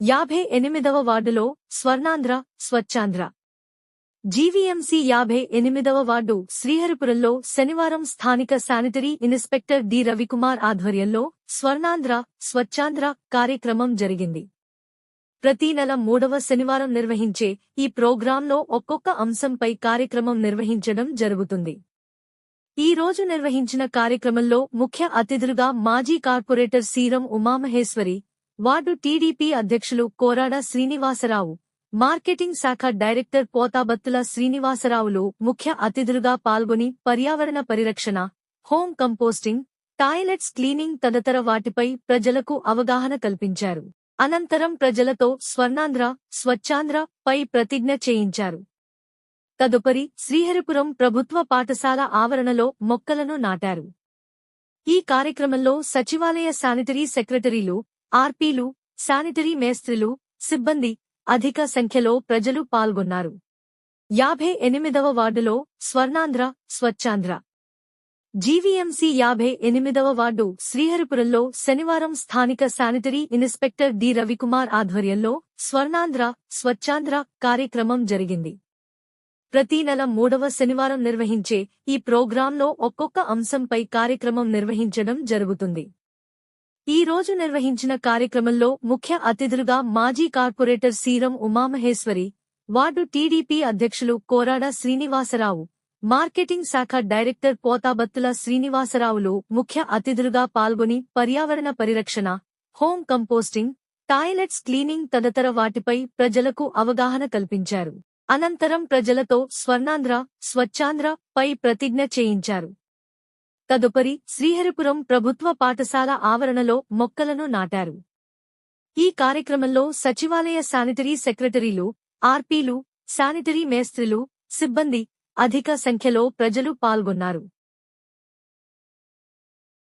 యాభై ఎనిమిదవ వార్డులో స్వర్ణాంధ్ర స్వచ్ఛాంధ్ర. జీవీఎంసీ యాభై ఎనిమిదవ వార్డు శ్రీహరిపురంలో శనివారం స్థానిక శానిటరీ ఇన్స్పెక్టర్ డి. రవికుమార్ ఆధ్వర్యంలో స్వర్ణాంధ్ర స్వచ్ఛాంధ్ర కార్యక్రమం జరిగింది. ప్రతి నెల మూడవ శనివారం నిర్వహించే ఈ ప్రోగ్రాంలో ఒక్కొక్క అంశంపై కార్యక్రమం నిర్వహించడం జరుగుతుంది. ఈ రోజు నిర్వహించిన కార్యక్రమంలో ముఖ్య అతిథులుగా మాజీ corporator Seeram Umamaheswari ward TDP అధ్యక్షులు కోరాడ శ్రీనివాసరావు మార్కెటింగ్ శాఖ డైరెక్టర్ పోతాబత్తుల శ్రీనివాసరావులు ముఖ్య అతిథులుగా పాల్గొని పర్యావరణ పరిరక్షణ హోం కంపోస్టింగ్ టాయిలెట్స్ క్లీనింగ్ తదితర వాటిపై ప్రజలకు అవగాహన కల్పించారు. అనంతరం ప్రజలతో స్వర్ణాంధ్ర స్వచ్ఛాంధ్ర పై ప్రతిజ్ఞ చేయించారు. తదుపరి శ్రీహరిపురం ప్రభుత్వ పాఠశాల ఆవరణలో మొక్కలను నాటారు. ఈ కార్యక్రమంలో సచివాలయ శానిటరీ సెక్రటరీలు ఆర్పీలు శానిటరీ మేస్త్రిలు సిబ్బంది అధిక సంఖ్యలో ప్రజలు పాల్గొన్నారు. యాభై ఎనిమిదవ వార్డులో స్వర్ణాంధ్ర స్వచ్ఛాంధ్ర. జీవీఎంసీ యాభై ఎనిమిదవ వార్డు శ్రీహరిపురంలో శనివారం స్థానిక శానిటరీ ఇన్స్పెక్టర్ డి. రవికుమార్ ఆధ్వర్యంలో స్వర్ణాంధ్ర స్వచ్ఛాంధ్ర కార్యక్రమం జరిగింది. ప్రతి నెల మూడవ శనివారం నిర్వహించే ఈ ప్రోగ్రాంలో ఒక్కొక్క అంశంపై కార్యక్రమం నిర్వహించడం జరుగుతుంది. ఈ రోజు నిర్వహించిన కార్యక్రమంలో ముఖ్య అతిథులుగా మాజీ corporator Seeram Umamaheswari ward TDP అధ్యక్షులు కోరాడ శ్రీనివాసరావు మార్కెటింగ్ శాఖ డైరెక్టర్ పోతాబత్తుల శ్రీనివాసరావులు ముఖ్య అతిథులుగా పాల్గొని పర్యావరణ పరిరక్షణ హోం కంపోస్టింగ్ టాయిలెట్స్ క్లీనింగ్ తదితర వాటిపై ప్రజలకు అవగాహన కల్పించారు. అనంతరం ప్రజలతో స్వర్ణాంధ్ర స్వచ్ఛాంధ్ర పై ప్రతిజ్ఞ చేయించారు. తదుపరి శ్రీహరిపురం ప్రభుత్వ పాఠశాల ఆవరణలో మొక్కలను నాటారు. ఈ కార్యక్రమంలో సచివాలయ శానిటరీ సెక్రటరీలు ఆర్పీలు శానిటరీ మేస్త్రిలు సిబ్బంది అధిక సంఖ్యలో ప్రజలు పాల్గొన్నారు.